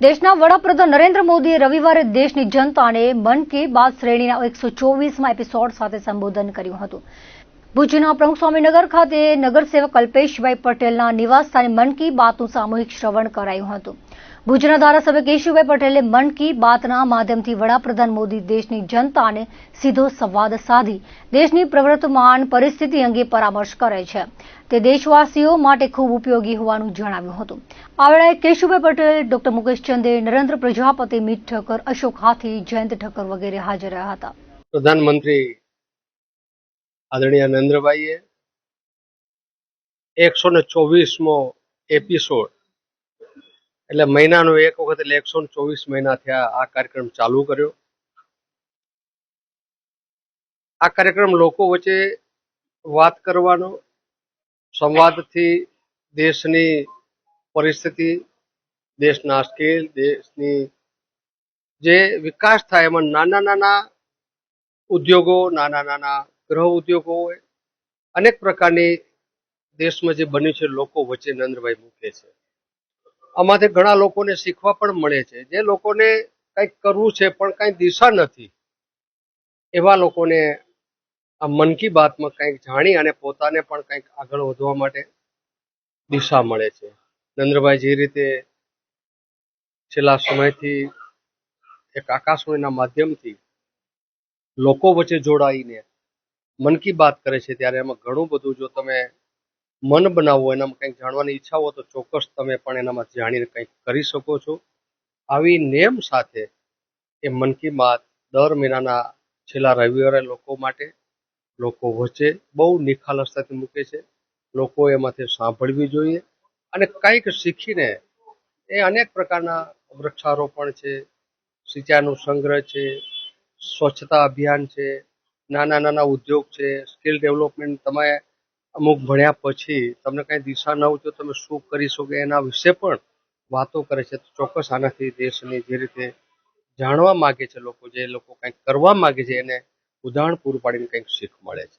દેશના વડાપ્રધાન નરેન્દ્ર મોદીએ રવિવારે દેશની જનતાને મન કી બાત શ્રેણીના એકસો ચોવીસમાં એપિસોડ સાથે સંબોધન કર્યું હતું. ભુજના પ્રમુખ સ્વામીનગર ખાતે નગરસેવક કલ્પેશભાઈ પટેલના નિવાસસ્થાને મન કી બાતનું સામૂહિક શ્રવણ કરાયું હતું. ભુજના ધારાસભ્ય કેશુભાઈ પટેલે મન કી બાતના માધ્યમથી વડાપ્રધાન મોદી દેશની જનતાને સીધો સંવાદ સાધી, દેશની પ્રવર્તમાન પરિસ્થિતિ અંગે પરામર્શ કરે છે. તે દેશવાસીઓ માટે ખૂબ ઉપયોગી હોવાનું જણાવ્યું હતું. આ વેળાએ કેશુભાઈ પટેલ, ડોક્ટર મુકેશ ચંદે, નરેન્દ્ર પ્રજાપતિ, મીત ઠક્કર, અશોક હાથી, જયંત ઠક્કર વગેરે હાજર રહ્યા હતા. પ્રધાનમંત્રી આદરણીય નરેન્દ્રભાઈએ એકસો ને ચોવીસમો એપિસોડ એટલે મહિનાનો એક વખત એટલે એકસો ચોવીસ મહિના આ કાર્યક્રમ ચાલુ કર્યો. આ કાર્યક્રમ લોકો વચ્ચે વાત કરવાનો, સંવાદથી દેશની પરિસ્થિતિ, દેશના સ્કેલ, દેશની જે વિકાસ થાય એમાં નાના નાના ઉદ્યોગો, નાના નાના ગૃહ ઉદ્યોગો હોય, અનેક પ્રકારની દેશમાં જે બન્યું છે, લોકો વચ્ચે નરેન્દ્રભાઈ મૂકે છે. આમાંથી ઘણા લોકોને શીખવા પણ મળે છે. જે લોકોને કંઈક કરવું છે, પણ કંઈ દિશા નથી, એવા લોકોને આ મન કી બાતમાં કંઈક જાણી અને પોતાને પણ કંઈક આગળ વધવા માટે દિશા મળે છે. નંદ્રભાઈ જે રીતે છેલ્લા સમયથી એક આકાશવાણીના માધ્યમથી લોકો વચ્ચે જોડાઈને મન કી બાત કરે છે ત્યારે એમાં ઘણું બધું જો તમે મન બનાવવો એનામાં કંઈક જાણવાની ઈચ્છા હોય તો ચોક્કસ તમે પણ એનામાં જાણીને કંઈક કરી શકો છો. આવી નેમ સાથે એ મન કી બાત દર મહિનાના છેલ્લા રવિવારે લોકો માટે, લોકો વચ્ચે બહુ નિખાલસતાથી મૂકે છે. લોકો એમાંથી સાંભળવી જોઈએ અને કંઈક શીખીને એ અનેક પ્રકારના વૃક્ષારોપણ છે, સિંચાઈનો સંગ્રહ છે, સ્વચ્છતા અભિયાન છે નાના નાના ઉદ્યોગ છે, સ્કિલ ડેવલપમેન્ટ, તમે અમુક ભણ્યા પછી તમને કઈ દિશા ન હોય તો તમે શું કરી શકો એના વિશે પણ વાતો કરે છે. ચોક્કસ આનાથી દેશની જે રીતે જાણવા માગે છે લોકો, જે લોકો કંઈક કરવા માંગે છે એને ઉદાહરણ પૂરું પાડીને કંઈક શીખ મળે છે.